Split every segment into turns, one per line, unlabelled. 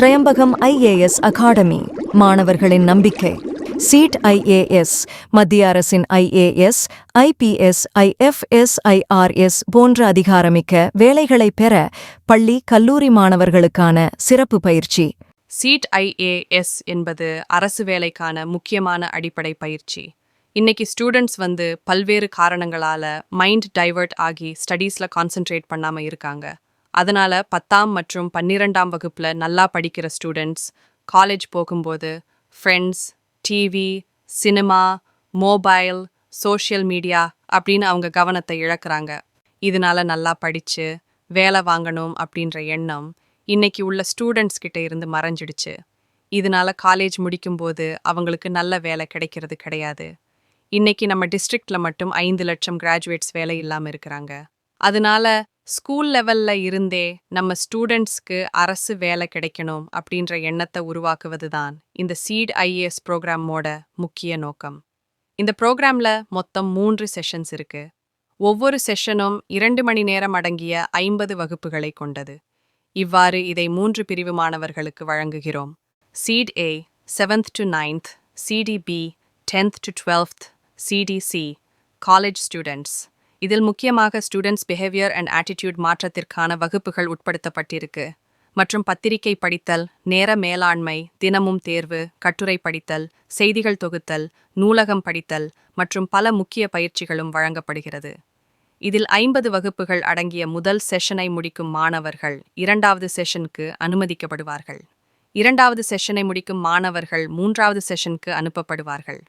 திரையம்பகம் IAS academy. மாணவர்களின் நம்பிக்கை. Seat IAS மத்திய அரசின் ஐஏஎஸ் ஐபிஎஸ் ஐஎஃப்எஸ் ஐஆர்எஸ் போன்ற அதிகாரமிக்க வேலைகளை பெற பள்ளி கல்லூரி மாணவர்களுக்கான சிறப்பு பயிற்சி.
சீட் ஐஏஎஸ் என்பது அரசு வேலைக்கான முக்கியமான அடிப்படை பயிற்சி. இன்னைக்கு ஸ்டூடெண்ட்ஸ் வந்து பல்வேறு காரணங்களால மைண்ட் டைவர்ட் ஆகி ஸ்டடீஸ்ல கான்சென்ட்ரேட் பண்ணாமல் இருக்காங்க. அதனால பத்தாம் மற்றும் பன்னிரெண்டாம் வகுப்புல நல்லா படிக்கிற ஸ்டூடெண்ட்ஸ் காலேஜ் போகும்போது friends TV cinema mobile social media அப்படின்னு அவங்க கவனத்தை இழக்கிறாங்க. இதனால நல்லா படிச்சு வேலை வாங்கணும் அப்படின்ற எண்ணம் இன்னைக்கு உள்ள ஸ்டூடெண்ட்ஸ் கிட்ட இருந்து மறைஞ்சிடுச்சு. இதனால காலேஜ் முடிக்கும்போது அவங்களுக்கு நல்ல வேலை கிடைக்கிறது கிடையாது. இன்னைக்கு நம்ம டிஸ்ட்ரிக்ட்ல மட்டும் ஐந்து லட்சம் கிராஜுவேட்ஸ் வேலை இல்லாமல் இருக்கிறாங்க. அதனால ஸ்கூல் லெவல்ல இருந்தே நம்ம ஸ்டூடெண்ட்ஸ்க்கு அரசு வேலை கிடைக்கணும் அப்படின்ற எண்ணத்தை உருவாக்குவது தான் இந்த சீட் ஐஏஎஸ் ப்ரோக்ராமோட முக்கிய நோக்கம். இந்த ப்ரோக்ராம்ல மொத்தம் மூன்று செஷன்ஸ் இருக்கு. ஒவ்வொரு செஷனும் இரண்டு மணி நேரம் அடங்கிய ஐம்பது வகுப்புகளை கொண்டது. இவ்வாறு இதை மூன்று பிரிவு மாணவர்களுக்கு வழங்குகிறோம். Seat A seventh to ninth CDP tenth to twelfth CDC college students இதில் முக்கியமாக ஸ்டூடெண்ட்ஸ் பிஹேவியர் அண்ட் ஆட்டிடியூட் மாற்றத்திற்கான வகுப்புகள் உட்படுத்தப்பட்டிருக்கு. மற்றும் பத்திரிகை படித்தல் நேர மேலாண்மை தினமும் தேர்வு கட்டுரை படித்தல் செய்திகள் தொகுத்தல் நூலகம் படித்தல் மற்றும் பல முக்கிய பயிற்சிகளும் வழங்கப்படுகிறது. இதில் ஐம்பது வகுப்புகள் அடங்கிய முதல் செஷனை முடிக்கும் மாணவர்கள் இரண்டாவது செஷனுக்கு அனுமதிக்கப்படுவார்கள். இரண்டாவது செஷனை முடிக்கும் மாணவர்கள் மூன்றாவது செஷனுக்கு அனுப்பப்படுவார்கள்.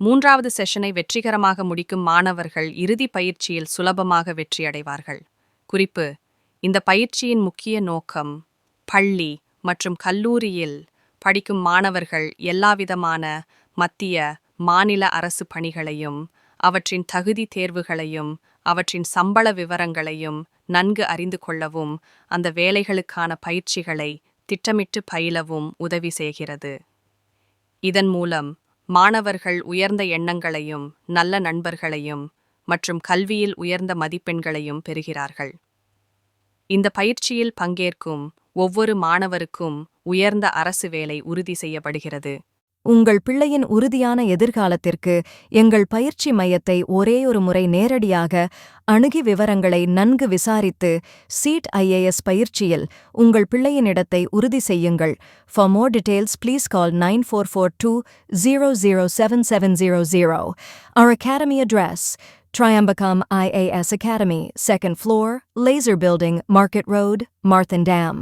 மூன்றாவது செஷனை வெற்றிகரமாக முடிக்கும் மாணவர்கள் இறுதி பயிற்சியில் சுலபமாக வெற்றியடைவார்கள். குறிப்பு இந்த பயிற்சியின் முக்கிய நோக்கம் பள்ளி மற்றும் கல்லூரியில் படிக்கும் மாணவர்கள் எல்லாவிதமான மத்திய மாநில அரசு பணிகளையும் அவற்றின் தகுதி தேர்வுகளையும் அவற்றின் சம்பள விவரங்களையும் நன்கு அறிந்து கொள்ளவும் அந்த வேலைகளுக்கான பயிற்சிகளை திட்டமிட்டு பயிலவும் உதவி செய்கிறது. இதன் மூலம் மாணவர்கள் உயர்ந்த எண்ணங்களையும் நல்ல நண்பர்களையும் மற்றும் கல்வியில் உயர்ந்த மதிப்பெண்களையும் பெறுகிறார்கள். இந்த பயிற்சியில் பங்கேற்கும் ஒவ்வொரு மாணவருக்கும் உயர்ந்த அரசு வேலை உறுதி செய்யப்படுகிறது.
உங்கள் பிள்ளையின் உறுதியான எதிர்காலத்திற்கு எங்கள் பயிற்சி மையத்தை ஒரேயொரு முறை நேரடியாக அணுகி விவரங்களை நன்கு விசாரித்து சீட் ஐஏஎஸ் பயிற்சியில் உங்கள் பிள்ளையின் இடத்தை உறுதி செய்யுங்கள். For more details please call nine four four two zero zero seven seven zero zero our academy address Triambakam IAS Academy, second floor, Laser Building, Market Road, Marthandam